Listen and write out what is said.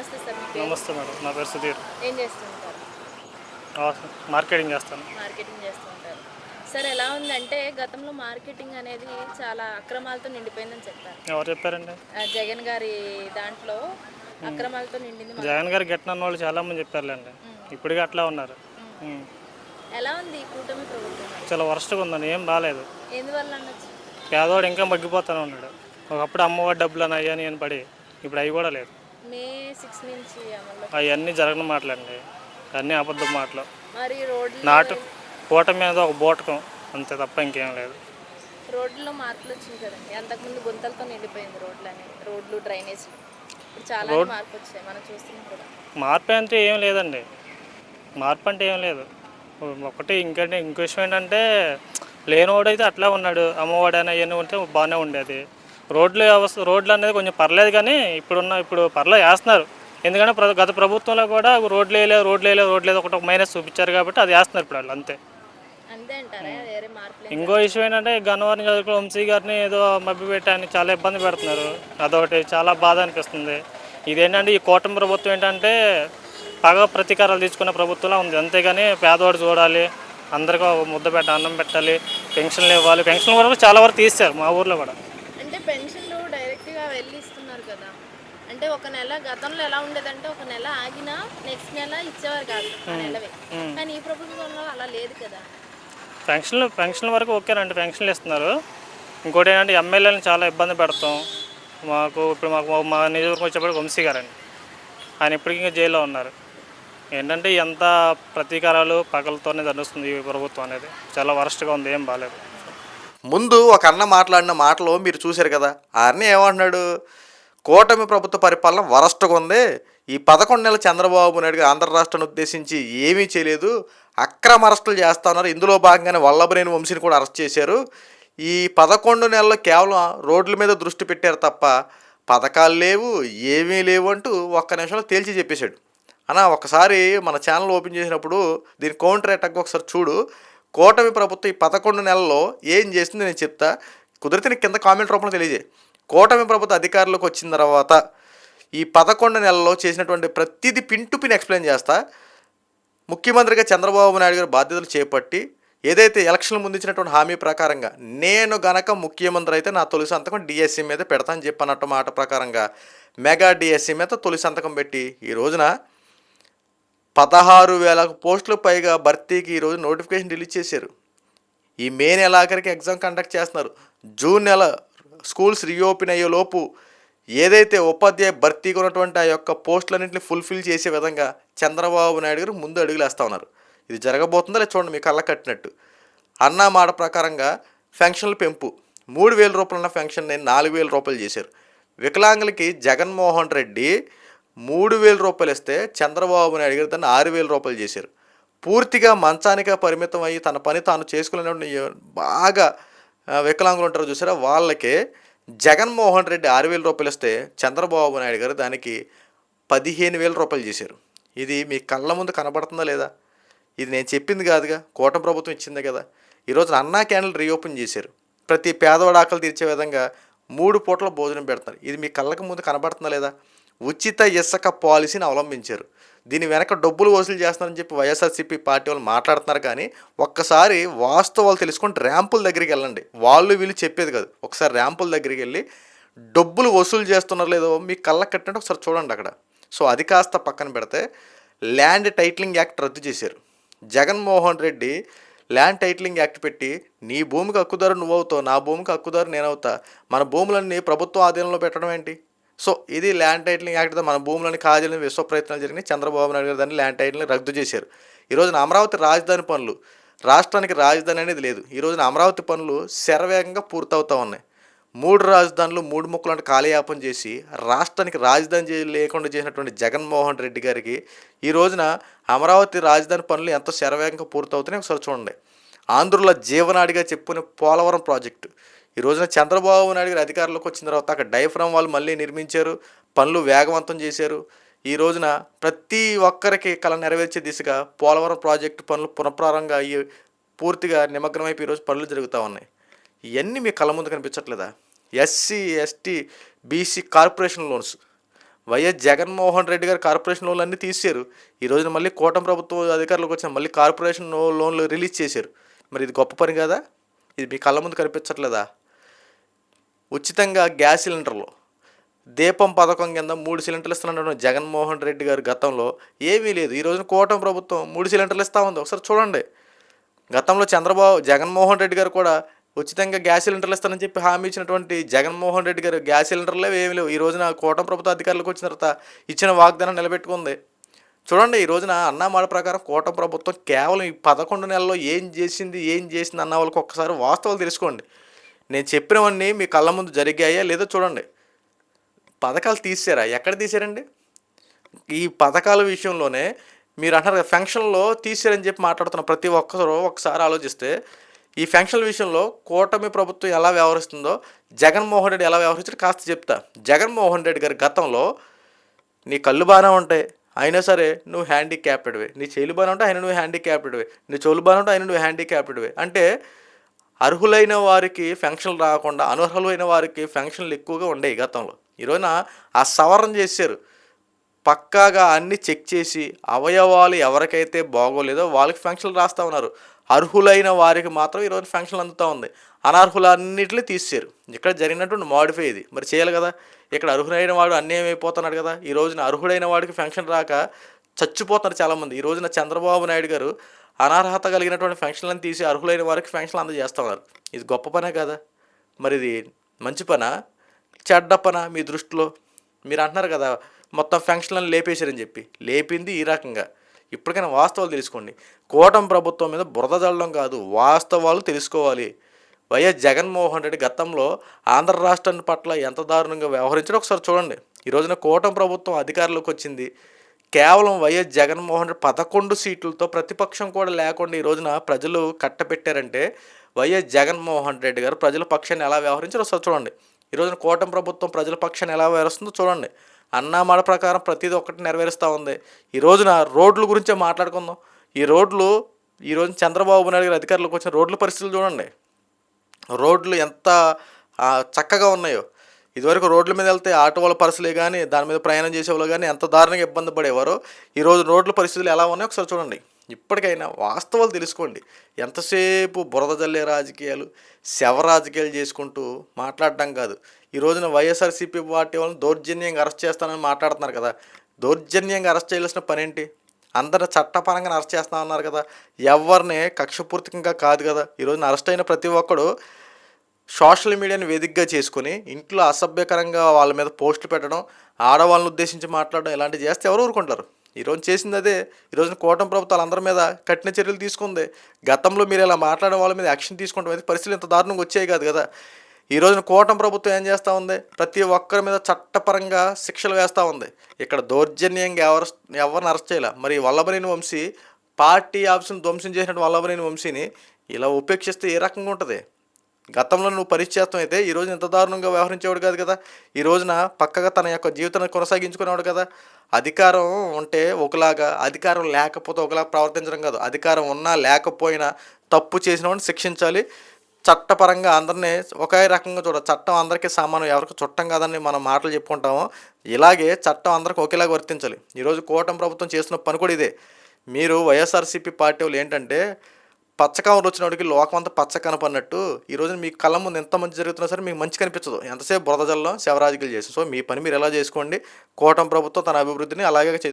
నమస్తే సార్ మీ పేరు? నమస్తే మేడం నా పేరు సుధీర్. ఏం చేస్తుంటారు? ఆ, మార్కెటింగ్ చేస్తాను. మార్కెటింగ్ చేస్తుంటారు. సార్ ఎలా ఉందంటే గతంలో మార్కెటింగ్ అనేది చాలా అక్రమాలతో నిండిపోయిందని చెప్పారు. ఎవరు చెప్పారండి? ఆ, జగన్ గారి దాంట్లో అక్రమాలతో నిండింది మా- జగన్ గారు గెట్టిన వాళ్ళు చాలా మంది చెప్పారులేండి ఇప్పటికీ అట్లా ఉన్నారు. ఉమ్. ఎలా ఉంది ఈ కూటమి ప్రభుత్వం? చాలా వరస్ట్గా ఉందండి ఏం బాగాలేదు ఎందువల్ల అనొచ్చు? పేదవాడు ఇంకా మగ్గిపోతూనే ఉన్నాడు. ఒకప్పుడు అమ్మవాడి డబ్బులు అని అయ్యాని అని పడి ఇప్పుడు అవి కూడా లేదు మే సిక్స్ నుంచి అవన్నీ జరగని మాటలండి. అన్నీ అబద్ధం మాటలు. మరి రోడ్లు నాటు పూట మీద ఒక బూటకం అంతే తప్ప ఇంకేం లేదు. రోడ్లలో మార్పులు వచ్చింది కదండి. అంతకుముందు గుంతలతో నిండిపోయింది రోడ్లు అనేవి రోడ్లు డ్రైనేజ్. ఇప్పుడు చాలా మార్పు వచ్చాయి మనం చూస్తున్నాం కూడా. మార్పు అంటే ఏం లేదండి. మార్పు అంటే ఏం లేదు. ఒకటి ఇంకంటే ఇంకో విషయం ఏంటంటే లేనివాడైతే అట్లా ఉన్నాడు. అమ్మవాడు అని అవన్నీ ఉంటే బాగానే ఉండేది. రోడ్లు వ్యవస్థ రోడ్లు అనేది కొంచెం పర్లేదు కానీ ఇప్పుడున్న ఇప్పుడు పర్లేదు వేస్తున్నారు. ఎందుకంటే ప్ర- గత ప్రభుత్వంలో కూడా రోడ్లు వేయలేదు రోడ్లు వేయలేదు రోడ్లు లేదు ఒకటి ఒక మైనస్ చూపించారు కాబట్టి అది వేస్తున్నారు ఇప్పుడు వాళ్ళు అంతే. ఇంకో విషయం ఏంటంటే గన్నవరం చదువుకున్న వంశీ గారిని ఏదో మభ్య పెట్టాలని చాలా ఇబ్బంది పెడుతున్నారు. అదొకటి చాలా బాధ అనిపిస్తుంది. ఇదేంటంటే ఈ కూటమి ప్రభుత్వం ఏంటంటే పగ ప్రతీకారాలు తీసుకున్న ప్రభుత్వంలా ఉంది. అంతేగాని పేదవాడు చూడాలి అందరికీ ముద్ద పెట్ట అన్నం పెట్టాలి పెన్షన్లు ఇవ్వాలి. పెన్షన్లు వరకు చాలా వరకు తీస్తారు మా ఊర్లో కూడా అంటే పెన్షన్లు డైరెక్ట్గా వెళ్ళి ఇస్తున్నారు కదా అంటే ఒక నెల గతంలో ఎలా ఉండేదంటే ఒక నెల ఆగినా నెక్స్ట్ నెల ఇచ్చేవారు కాదు ఆ నెలవే. కానీ ఈ ప్రభుత్వంలో అలా లేదు కదా. పెన్షన్లు పెన్షన్ల వరకు ఓకేనండి పెన్షన్లు ఇస్తున్నారు. ఇంకోటి ఏంటంటే ఎమ్మెల్యేలను చాలా ఇబ్బంది పెడతాం. మాకు ఇప్పుడు మాకు మా నియోజకవర్గం వచ్చేప్పటికి వంశీ గారండి. ఆయన ఇప్పటికీ ఇంకా జైల్లో ఉన్నారు. ఏంటంటే ఎంత ప్రతీకారాలు పగలతోనే దండుస్తుంది ఈ ప్రభుత్వం అనేది. చాలా వరస్ట్గా ఉంది ఏం బాగాలేదు ముందు ఒక అన్న మాట్లాడిన మాటలు మీరు చూశారు కదా. ఆ అన్న ఏమంటున్నాడు? కూటమి ప్రభుత్వ పరిపాలన వరస్ట్గా ఉంది. ఈ పదకొండు నెలల చంద్రబాబు నాయుడు గారు ఆంధ్ర రాష్ట్రాన్ని ఉద్దేశించి ఏమీ చేయలేదు. అక్రమ అరెస్టులు చేస్తా ఉన్నారు. ఇందులో భాగంగానే వల్లభనేని వంశీని కూడా అరెస్ట్ చేశారు. ఈ పదకొండు నెలల్లో కేవలం రోడ్ల మీద దృష్టి పెట్టారు తప్ప పథకాలు లేవు ఏమీ లేవు అంటూ ఒక్క నిమిషంలో తేల్చి చెప్పేశాడు. అన్న ఒకసారి మన ఛానల్ ఓపెన్ చేసినప్పుడు దీని కౌంటర్ అటాక్ ఒకసారి చూడు. కూటమి ప్రభుత్వం ఈ పదకొండు నెలల్లో ఏం చేసింది నేను చెప్తా. కుదిరితే నీకు కింద కామెంట్ రూపంలో తెలియజేయి. కూటమి ప్రభుత్వ అధికారులకు వచ్చిన తర్వాత ఈ పదకొండు నెలల్లో చేసినటువంటి ప్రతిదీ పిన్ టు పిన్ ఎక్స్ప్లెయిన్ చేస్తా. ముఖ్యమంత్రిగా చంద్రబాబు నాయుడు గారు బాధ్యతలు చేపట్టి ఏదైతే ఎలక్షన్ ముందు ఇచ్చినటువంటి హామీ ప్రకారంగా నేను గనక ముఖ్యమంత్రి అయితే నా తొలి సంతకం డిఎస్సి మీద పెడతాను చెప్పన్నట్టు మాట ప్రకారంగా మెగా డిఎస్సి మీద తొలి సంతకం పెట్టి ఈ రోజున పదహారు వేల పోస్టులు పైగా భర్తీకి ఈరోజు నోటిఫికేషన్ రిలీజ్ చేశారు. ఈ మే నెల ఆఖరికి ఎగ్జామ్ కండక్ట్ చేస్తున్నారు. జూన్ నెల స్కూల్స్ రీఓపెన్ అయ్యే లోపు ఏదైతే ఉపాధ్యాయ భర్తీకి ఉన్నటువంటి ఆ యొక్క పోస్టులన్నింటిని ఫుల్ఫిల్ చేసే విధంగా చంద్రబాబు నాయుడు గారు ముందు అడుగులు వేస్తూ ఉన్నారు. ఇది జరగబోతుందా లేదా చూడండి మీ కళ్ళ కట్టినట్టు. అన్న మాట ప్రకారంగా ఫెన్షన్ల పెంపు. మూడు వేల రూపాయలున్న ఫెన్షన్ని నాలుగు వేల రూపాయలు చేశారు. వికలాంగులకి జగన్మోహన్ రెడ్డి మూడు వేల రూపాయలు ఇస్తే చంద్రబాబు నాయుడు గారు దాన్ని ఆరు వేల రూపాయలు చేశారు. పూర్తిగా మంచానికే పరిమితం అయ్యి తన పని తాను చేసుకునే బాగా వికలాంగులు ఉంటారు చూసారా? వాళ్ళకే జగన్మోహన్ రెడ్డి ఆరు వేల రూపాయలు ఇస్తే చంద్రబాబు నాయుడు గారు దానికి పదిహేను వేల రూపాయలు చేశారు. ఇది మీ కళ్ళ ముందు కనబడుతుందా లేదా? ఇది నేను చెప్పింది కాదుగా కూటమి ప్రభుత్వం ఇచ్చిందే కదా. ఈరోజు అన్నా క్యాండిల్ రీఓపెన్ చేశారు. ప్రతి పేదవాడు ఆకలి తీర్చే విధంగా మూడు పూట్ల భోజనం పెడతారు ఇది మీ కళ్ళకు ముందు కనబడుతుందా లేదా? ఉచిత ఇసుక పాలసీని అవలంబించారు. దీని వెనక డబ్బులు వసూలు చేస్తున్నారని చెప్పి వైఎస్ఆర్సీపీ పార్టీ వాళ్ళు మాట్లాడుతున్నారు కానీ ఒక్కసారి వాస్తవాలు తెలుసుకుంటే ర్యాంపుల దగ్గరికి వెళ్ళండి. వాళ్ళు వీళ్ళు చెప్పేది కాదు. ఒకసారి ర్యాంపుల దగ్గరికి వెళ్ళి డబ్బులు వసూలు చేస్తున్నారు లేదో మీ కళ్ళ కట్టినట్టు ఒకసారి చూడండి అక్కడ. సో అది కాస్త పక్కన పెడితే ల్యాండ్ టైటిలింగ్ యాక్ట్ రద్దు చేశారు. Jaganmohan Reddy land titling act పెట్టి నీ భూమికి హక్కుదారు నువ్వు అవుతావు నా భూమికి హక్కుదారు నేను అవుతా మన భూములన్నీ ప్రభుత్వ ఆధీనంలో పెట్టడం ఏంటి? సో ఇది ల్యాండ్ టైటిలింగ్ యాక్ట్తో మన భూములని కాజేయాలని విశ్వ ప్రయత్నాలు జరిగినాయి. చంద్రబాబు నాయుడు గారు దాన్ని ల్యాండ్ టైటిలింగ్ రద్దు చేశారు. ఈ రోజున అమరావతి రాజధాని పనులు రాష్ట్రానికి రాజధాని అనేది లేదు. ఈ రోజున అమరావతి పనులు శరవేగంగా పూర్తవుతూ ఉన్నాయి. మూడు రాజధానులు మూడు ముక్కలు అంటే కాలయాపం చేసి రాష్ట్రానికి రాజధాని లేకుండా చేసినటువంటి జగన్మోహన్ రెడ్డి గారికి ఈ రోజున అమరావతి రాజధాని పనులు ఎంతో శరవేగంగా పూర్తవుతున్నాయి ఒకసారి చూడండి. ఆంధ్రుల జీవనాడిగా చెప్పుకునే పోలవరం ప్రాజెక్టు. ఈ రోజున చంద్రబాబు నాయుడు గారు అధికారంలోకి వచ్చిన తర్వాత అక్కడ డైఫ్రమ్ వాళ్ళు మళ్ళీ నిర్మించారు పనులు వేగవంతం చేశారు. ఈ రోజున ప్రతి ఒక్కరికి కళ నెరవేర్చే దిశగా పోలవరం ప్రాజెక్టు పనులు పునఃప్రారంభంగా అయ్యి పూర్తిగా నిమగ్నమైపోయి ఈరోజు పనులు జరుగుతూ ఉన్నాయి. ఇవన్నీ మీ కళ్ళ ముందు కనిపించట్లేదా? SC ST BC corporation loans. YS Jaganmohan Reddy గారు కార్పొరేషన్ లోన్లు అన్నీ తీసారు ఈ రోజున మళ్ళీ కూటమి ప్రభుత్వం అధికారులకు వచ్చిన మళ్ళీ కార్పొరేషన్ లోన్లు రిలీజ్ చేశారు. మరి ఇది గొప్ప పని కదా? ఇది మీ కళ్ళ ముందు కనిపించట్లేదా? ఉచితంగా గ్యాస్ సిలిండర్లు. దీపం పథకం కింద మూడు సిలిండర్లు ఇస్తున్నటువంటి జగన్మోహన్ రెడ్డి గారు గతంలో. ఏమీ లేదు. ఈ రోజున కూటమి ప్రభుత్వం మూడు సిలిండర్లు ఇస్తా ఉంది. ఒకసారి చూడండి. గతంలో చంద్రబాబు జగన్మోహన్ రెడ్డి గారు కూడా ఉచితంగా గ్యాస్ సిలిండర్లు ఇస్తానని చెప్పి హామీ ఇచ్చినటువంటి జగన్మోహన్ రెడ్డి గారు గ్యాస్ సిలిండర్లే ఏమీ లేవు. ఈ రోజున కూటమి ప్రభుత్వ అధికారులకు వచ్చిన తర్వాత ఇచ్చిన వాగ్దానం నిలబెట్టుకుంది. చూడండి ఈ రోజున అన్నమాట ప్రకారం కూటమి ప్రభుత్వం కేవలం ఈ పదకొండు నెలల్లో ఏం చేసింది ఏం చేసింది అన్న వాళ్ళకి ఒక్కసారి వాస్తవాలు తెలుసుకోండి. నేను చెప్పినవన్నీ మీ కళ్ళ ముందు జరిగాయా లేదో చూడండి. పథకాలు తీసారా ఎక్కడ తీసారండి ఈ పథకాల విషయంలోనే మీరు అంటారు కదా ఫంక్షన్లో తీసారని చెప్పి మాట్లాడుతున్న ప్రతి ఒక్కరు ఒకసారి ఆలోచిస్తే ఈ ఫంక్షన్ విషయంలో కూటమి ప్రభుత్వం ఎలా వ్యవహరిస్తుందో జగన్మోహన్ రెడ్డి ఎలా వ్యవహరిస్తుందో కాస్త చెప్తా. జగన్మోహన్ రెడ్డి గారి గతంలో నీ కళ్ళు బాగానే ఉంటాయి. అయినా సరే నువ్వు హ్యాండిక్యాప్టెడ్వే నీ చేలు బాగానే ఉంటే ఆయన నువ్వు హ్యాండిక్యాప్టెడ్వే నీ చెవులు బాగానే ఉంటే ఆయన నువ్వు హ్యాండిక్యాప్టెడ్వే అంటే అర్హులైన వారికి ఫంక్షన్లు రాకుండా అనర్హులైన వారికి ఫంక్షన్లు ఎక్కువగా ఉండేవి గతంలో. ఈరోజున ఆ సవరణ చేశారు. పక్కాగా అన్ని చెక్ చేసి అవయవాలు ఎవరికైతే బాగోలేదో వాళ్ళకి ఫంక్షన్లు రాస్తా ఉన్నారు. అర్హులైన వారికి మాత్రం ఈరోజు ఫంక్షన్లు అందుతూ ఉంది. అనర్హులన్నిటిని తీసారు ఇక్కడ జరిగినటువంటి మాడిఫై ఇది. మరి చేయాలి కదా. ఇక్కడ అర్హులైన వాడు అన్యాయం అయిపోతున్నాడు కదా. ఈ రోజున అర్హుడైన వాడికి ఫంక్షన్ రాక చచ్చిపోతున్నారు చాలామంది. ఈ రోజున చంద్రబాబు నాయుడు గారు అనర్హత కలిగినటువంటి ఫంక్షన్లను తీసి అర్హులైన వారికి ఫంక్షన్లు అందజేస్తున్నారు ఇది గొప్ప పనే కదా. మరి ఇది మంచి పన? చెడ్డ పన మీ దృష్టిలో? మీరు అంటున్నారు కదా మొత్తం ఫంక్షన్లను లేపేశారని చెప్పి. లేపింది ఈ రకంగా. ఇప్పటికైనా వాస్తవాలు తెలుసుకోండి. కూటమి ప్రభుత్వం మీద బురద జల్లడం కాదు వాస్తవాలు తెలుసుకోవాలి. వైఎస్ జగన్మోహన్ రెడ్డి గతంలో ఆంధ్ర రాష్ట్రాన్ని పట్ల ఎంత దారుణంగా వ్యవహరించారో ఒకసారి చూడండి. ఈ రోజున కూటమి ప్రభుత్వం అధికారంలోకి వచ్చింది. కేవలం వైఎస్ జగన్మోహన్ రెడ్డి పదకొండు సీట్లతో ప్రతిపక్షం కూడా లేకుండా ఈ రోజున ప్రజలు కట్టపెట్టారంటే వైఎస్ జగన్మోహన్ రెడ్డి గారు ప్రజల పక్షాన్ని ఎలా వ్యవహరించారో ఒకసారి చూడండి. ఈ రోజున కూటమి ప్రభుత్వం ప్రజల పక్షాన్ని ఎలా వ్యవహరిస్తుందో చూడండి. అన్నామాట ప్రకారం ప్రతిదీ ఒక్కటి నెరవేరుస్తూ ఉంది. ఈ రోజున రోడ్ల గురించే మాట్లాడుకుందాం. ఈ రోడ్లు ఈ రోజు చంద్రబాబు నాయుడు గారి అధికారులకు వచ్చిన రోడ్ల పరిస్థితులు చూడండి. రోడ్లు ఎంత చక్కగా ఉన్నాయో. ఇదివరకు రోడ్ల మీద వెళ్తే ఆటో వాళ్ళ పరిస్థితులే కానీ దాని మీద ప్రయాణం చేసేవాళ్ళు కానీ ఎంత దారుణంగా ఇబ్బంది పడేవారో ఈరోజు రోడ్ల పరిస్థితులు ఎలా ఉన్నాయో ఒకసారి చూడండి. ఇప్పటికైనా వాస్తవాలు తెలుసుకోండి. ఎంతసేపు బురద జల్లే రాజకీయాలు శవ రాజకీయాలు చేసుకుంటూ మాట్లాడడం కాదు. ఈ రోజున వైఎస్ఆర్సీపీ పార్టీ వాళ్ళని దౌర్జన్యంగా అరెస్ట్ చేస్తానని మాట్లాడుతున్నారు కదా. దౌర్జన్యంగా అరెస్ట్ చేయాల్సిన పని ఏంటి అందరు చట్టపరంగా అరెస్ట్ చేస్తా ఉన్నారు కదా. ఎవరిని కక్షపూర్తికంగా కాదు కదా. ఈరోజు అరెస్ట్ అయిన ప్రతి ఒక్కడు సోషల్ మీడియాని వేదికగా చేసుకుని ఇంట్లో అసభ్యకరంగా వాళ్ళ మీద పోస్టులు పెట్టడం ఆడవాళ్ళని ఉద్దేశించి మాట్లాడడం ఇలాంటివి చేస్తే ఎవరు ఊరుకుంటారు? ఈరోజు చేసింది అదే. ఈరోజు కూటమి ప్రభుత్వాలు అందరి మీద కఠిన చర్యలు తీసుకుంది. గతంలో మీరు ఇలా మాట్లాడే వాళ్ళ మీద యాక్షన్ తీసుకుంటాం. అయితే పరిస్థితులు ఇంత దారుణంగా వచ్చాయి కాదు కదా. ఈ రోజున కూటమి ప్రభుత్వం ఏం చేస్తూ ఉంది? ప్రతి ఒక్కరి మీద చట్టపరంగా శిక్షలు వేస్తూ ఉంది. ఇక్కడ దౌర్జన్యంగా ఎవరు ఎవరిని అరెస్ట్ చేయాల? మరి వల్లభనేని వంశీ పార్టీ ఆఫీసును ధ్వంసం చేసినట్టు వల్లభనేని వంశీని ఇలా ఉపేక్షిస్తే ఏ రకంగా ఉంటుంది? గతంలో నువ్వు పరిచయం అయితే ఈ రోజు ఇంత దారుణంగా వ్యవహరించేవాడు కాదు కదా. ఈ రోజున పక్కగా తన యొక్క జీవితాన్ని కొనసాగించుకునేవాడు కదా. అధికారం ఉంటే ఒకలాగా అధికారం లేకపోతే ఒకలాగా ప్రవర్తించడం కాదు. అధికారం ఉన్నా లేకపోయినా తప్పు చేసిన వాడిని శిక్షించాలి. చట్టపరంగా అందరినీ ఒకే రకంగా చూడ చట్టం అందరికీ సమానం ఎవరికి చుట్టం కాదని మనం మాటలు చెప్పుకుంటామో. ఇలాగే చట్టం అందరికి ఒకేలాగా వర్తించాలి. ఈరోజు కూటమి ప్రభుత్వం చేస్తున్న పని కూడా ఇదే. మీరు వైఎస్ఆర్సీపీ పార్టీ వాళ్ళు ఏంటంటే పచ్చకామరు వచ్చినోడికి లోకం అంతా పచ్చ కనపడినట్టు ఈ రోజు మీ కళ్ళ ముందు ఎంత మంచి జరుగుతున్నా సరే మీకు మంచి కనిపించదు ఎంతసేపు బురద జల్లం శవరాజకీయాలు చేసి. సో మీ పని మీరు ఎలా చేసుకోండి? కోటం ప్రభుత్వం తన అభివృద్ధిని అలాగే చే-